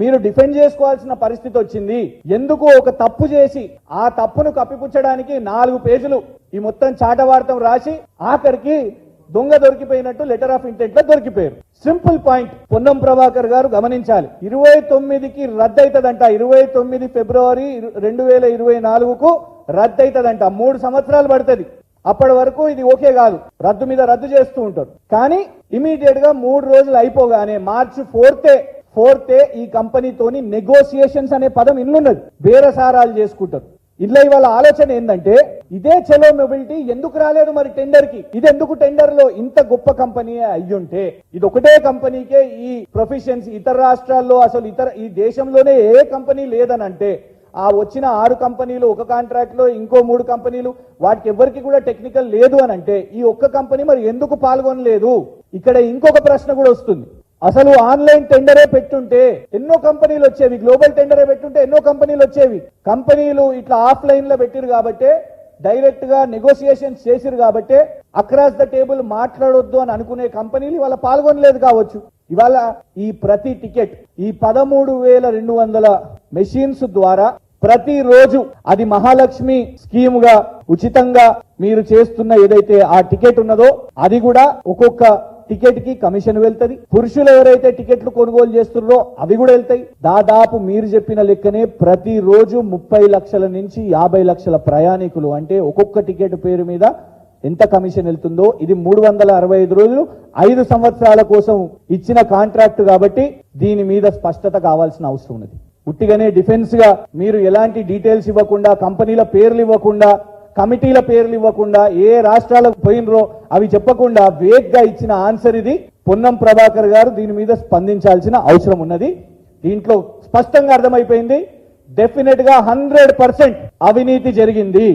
మీరు డిఫెండ్ చేసుకోవాల్సిన పరిస్థితి వచ్చింది. ఎందుకు ఒక తప్పు చేసి ఆ తప్పును కప్పిపుచ్చడానికి నాలుగు పేజీలు ఈ మొత్తం చాటవార్తం రాసి ఆఖరికి దొంగ దొరికిపోయినట్టు లెటర్ ఆఫ్ ఇంటెంట్లో దొరికిపోయారు. Simple point. పొన్నం ప్రభాకర్ గారు గమనించాలి. ఇరవై తొమ్మిదికి రద్దయితదంట. ఇరవై తొమ్మిది ఫిబ్రవరి రెండు వేల ఇరవై నాలుగుకు రద్దయితదంట. మూడు సంవత్సరాలు పడుతుంది. అప్పటి వరకు ఇది ఓకే కాదు. రద్దు మీద రద్దు చేస్తూ ఉంటారు. కానీ ఇమీడియట్గా మూడు రోజులు అయిపోగానే మార్చి ఫోర్తే ఫోర్త్ ఈ కంపెనీతోని నెగోసియేషన్స్ అనే పదం ఇల్లున్నది బేరసారాలు చేసుకుంటారు ఇట్లా ఇవాళ ఆలోచన ఏంటంటే ఇదే చెలో మొబిలిటీ ఎందుకు రాలేదు మరి టెండర్కి ఇది ఎందుకు టెండర్లో ఇంత గొప్ప కంపెనీ అయ్యుంటే? ఇది ఒకటే కంపెనీకే ఈ ప్రొఫెషన్స్ ఇతర రాష్ట్రాల్లో అసలు ఇతర ఈ దేశంలోనే ఏ కంపెనీ లేదని అంటే ఆ వచ్చిన ఆరు కంపెనీలు ఒక కాంట్రాక్ట్లో ఇంకో మూడు కంపెనీలు వాటికి ఎవరికి కూడా టెక్నికల్ లేదు అని అంటే ఈ ఒక్క కంపెనీ మరి ఎందుకు పాల్గొనలేదు? ఇక్కడ ఇంకొక ప్రశ్న కూడా వస్తుంది. అసలు ఆన్లైన్ టెండరే పెట్టుంటే ఎన్నో కంపెనీలు వచ్చేవి గ్లోబల్ టెండరే పెట్టుంటే ఎన్నో కంపెనీలు వచ్చేవి. కంపెనీలు ఇట్లా ఆఫ్లైన్లో పెట్టిరు కాబట్టి డైరెక్ట్గా నెగోసియేషన్ చేసిరు కాబట్టి అక్రాస్ ద టేబుల్ మాట్లాడొద్దు అని అనుకునే కంపెనీలు ఇవాళ పాల్గొనలేదు కావచ్చు. ఇవాళ ఈ ప్రతి టికెట్ ఈ పదమూడు వేల రెండు వందల మెషిన్స్ ద్వారా ప్రతిరోజు అది మహాలక్ష్మి స్కీమ్గా ఉచితంగా మీరు చేస్తున్న ఏదైతే ఆ టికెట్ ఉన్నదో అది కూడా ఒక్కొక్క టికెట్కి కమిషన్ వెళ్తది. పురుషులు ఎవరైతే టికెట్లు కొనుగోలు చేస్తున్నారో అవి కూడా వెళ్తాయి. దాదాపు మీరు చెప్పిన లెక్కనే ప్రతిరోజు ముప్పై లక్షల నుంచి యాభై లక్షల ప్రయాణికులు అంటే ఒక్కొక్క టికెట్ పేరు మీద ఎంత కమిషన్ వెళ్తుందో ఇది మూడు వందల అరవై ఐదు రోజులు ఐదు సంవత్సరాల కోసం ఇచ్చిన కాంట్రాక్ట్ కాబట్టి దీని మీద స్పష్టత కావాల్సిన అవసరం ఉన్నది. ఉట్టిగానే డిఫెన్స్గా మీరు ఎలాంటి డీటెయిల్స్ ఇవ్వకుండా కంపెనీల పేర్లు ఇవ్వకుండా కమిటీల పేర్లు ఇవ్వకుండా ఏ రాష్ట్రాలకు పోయినరో అవి చెప్పకుండా వేగ్గా ఇచ్చిన ఆన్సర్ ఇది. పొన్నం ప్రభాకర్ గారు దీని మీద స్పందించాల్సిన అవసరం ఉన్నది. దీంట్లో స్పష్టంగా అర్థమైపోయింది. డెఫినెట్గా హండ్రెడ్ పర్సెంట్ అవినీతి జరిగింది.